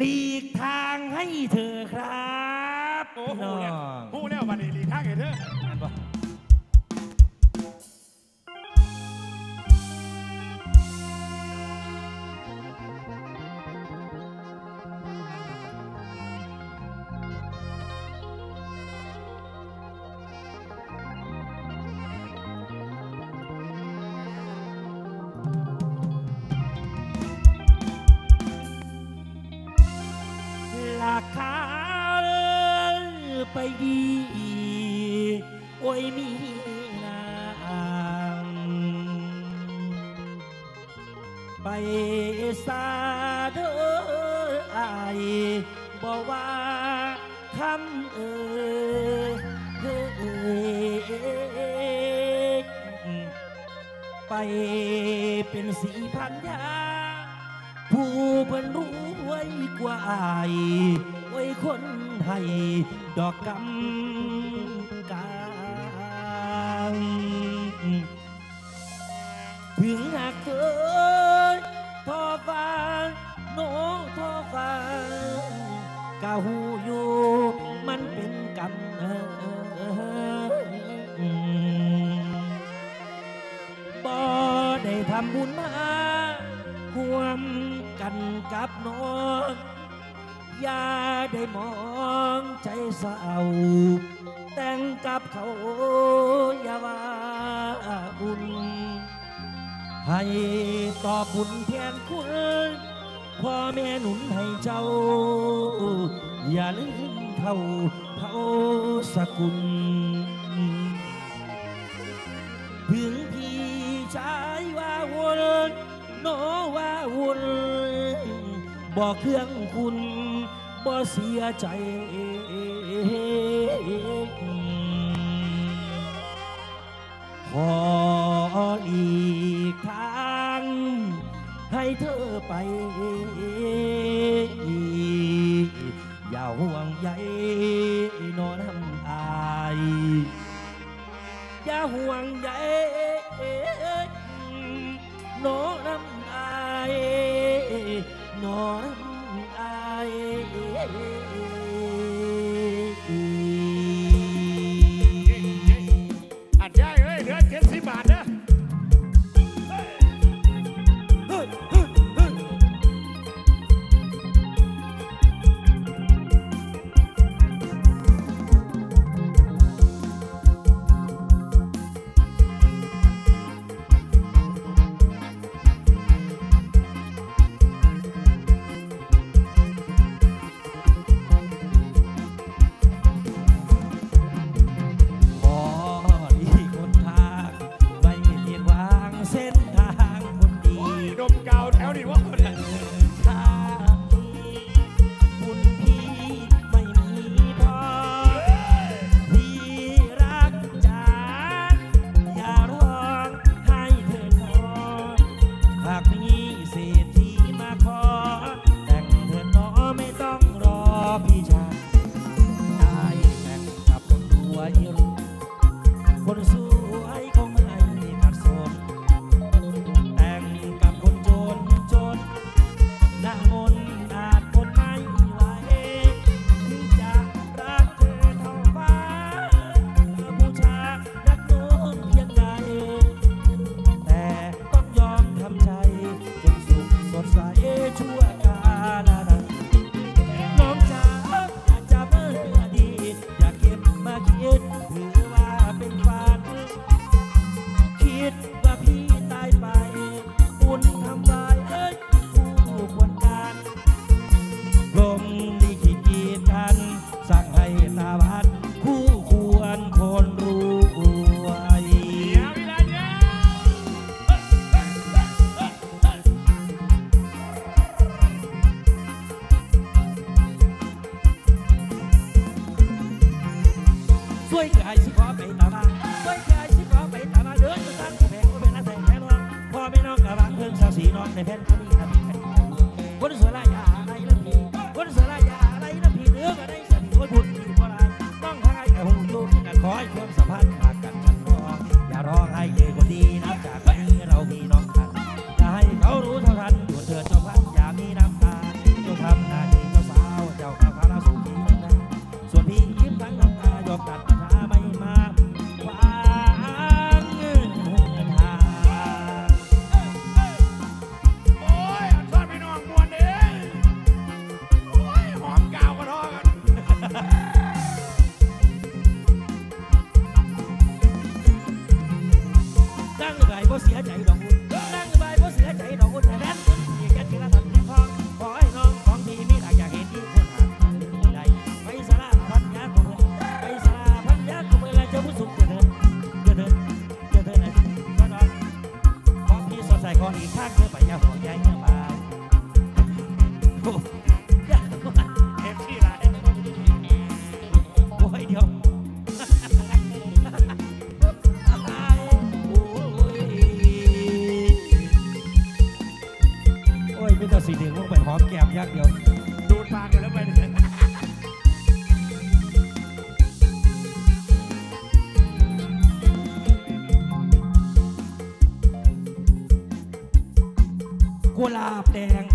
หลีกทางให้เธอครับโอ้โหเนี่น้เนี่ยวบันนี้หลีกทางให้เธอ ไปดี โอ้ยมีนางไปซาเด้อไอบอกว่าคำเออเอยไปเป็นสีพันยาผู้เป็นรู้ไว้กว่าไอไว้คน ให้ดอกกำกางถึงหากเกิดทอฟ้าน้องท้อฟ้ากะหูอยู่มันเป็นกรรมบ่ได้ทำบุญมาควมกันกับน้อง อย่าได้มองใจสาวแต่งกับเขาอย่าว่าบุญ ให้ต่อบุญแทนคุณพ่อแม่หนุนให้เจ้า อย่าลืมเขาเท่าสกุลถึงพี่ชายว่าวนน้อว่าวนบอกเครื่องคุณ บ่เสียใจขออีกทางให้เธอไป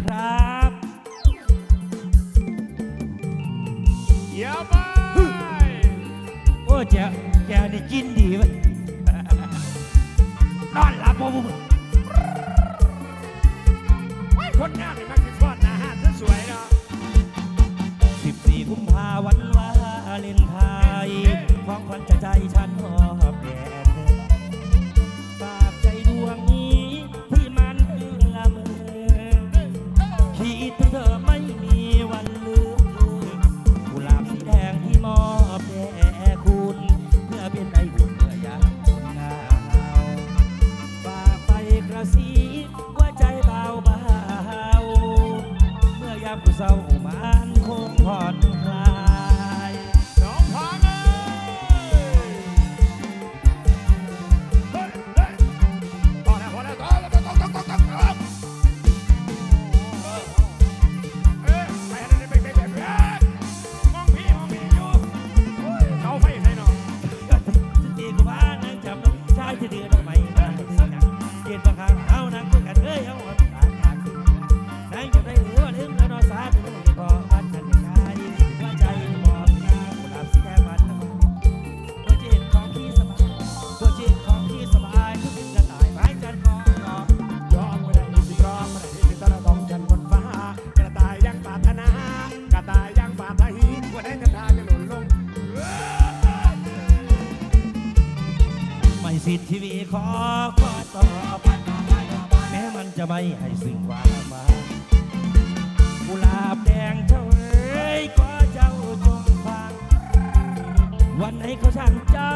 ครับเยี่ยไปโอ้เจ้าเจ้านี่กินดีเว้นอนหลับบ่บุไคนงามนี่มันคือก้อนอาหารสวยเนาะสิบสี่กุมพาวันวาเลนไทยของขวัญจะใจฉันหอ ให้สิ่งวามากุหลาบแดงเจ้าเอ้ยขอเจ้าจงฟัง วันไหนเขาสั่งเจ้า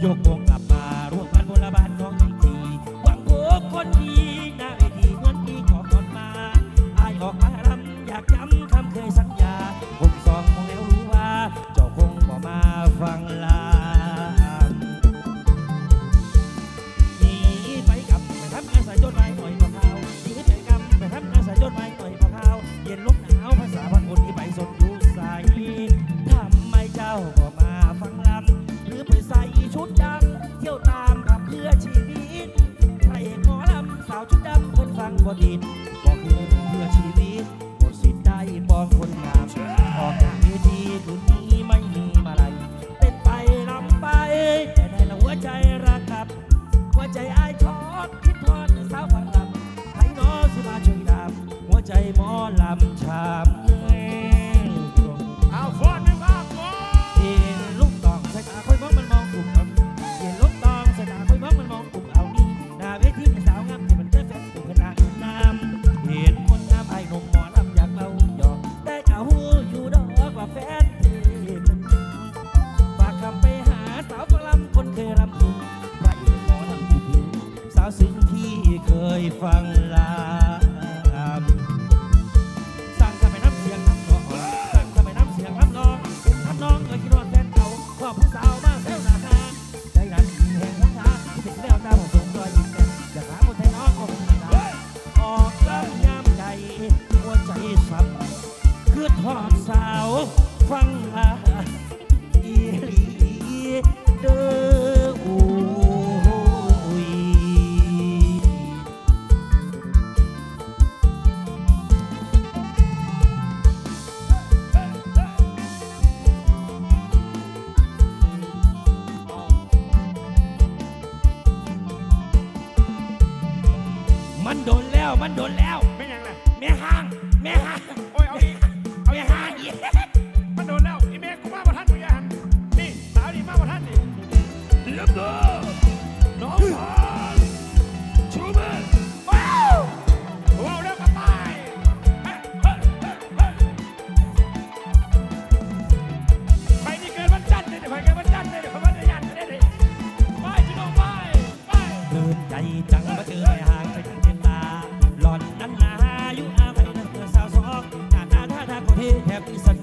yo con ลำชามเอ้ยเอาฟอนไม่ว่าฟอนเห็นลูกตองใส่ตาค่อยมองมันมองกลุ่มเห็นลูกตองใส่ตาค่อยมองมันมองกลุ่มเอานี่นาเวทีเป็นสาวงามที่มันได้แฟนป็นกระาษน้ำเห็นคนงามไอนมหมอลำอยากเราหยอกได้ก่าหูอยู่ดอกว่าแฟนเธฝากคำไปหาสาวฝรั่งคนเคยรำพึงพระเอกลำผู้ผิสาวสิ่งที่เคยฟัง happy.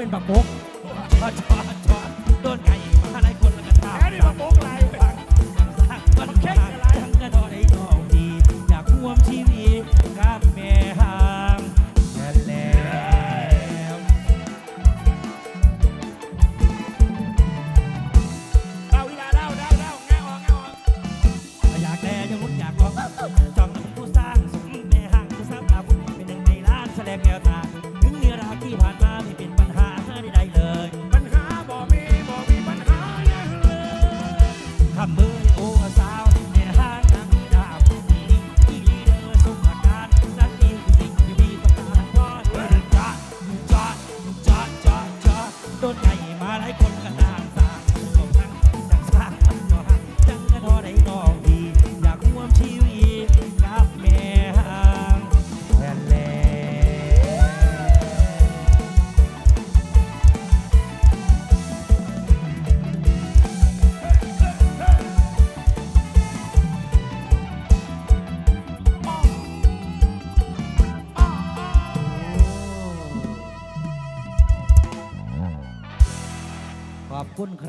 เป็นประปุ๊บชอดชอดชอดโดนไก่มาหลายคนแล้วก็ท่าแค่นี้มาโป๊กไรฟังมันแค่อะไรทั้งกระดอยน้องดีอยากร่วมชีวิตกับแม่หางแค่แล้วเดาอีลาเดาเดาเดาแง่ออกแง่ออกอยากแลยังรุ่นอยากลองจ้องผู้สร้างสมแม่ห่างผู้สร้างตาบุญเป็นหนึ่งในล้านแสดงแนว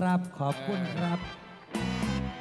ครับ ขอบคุณครับ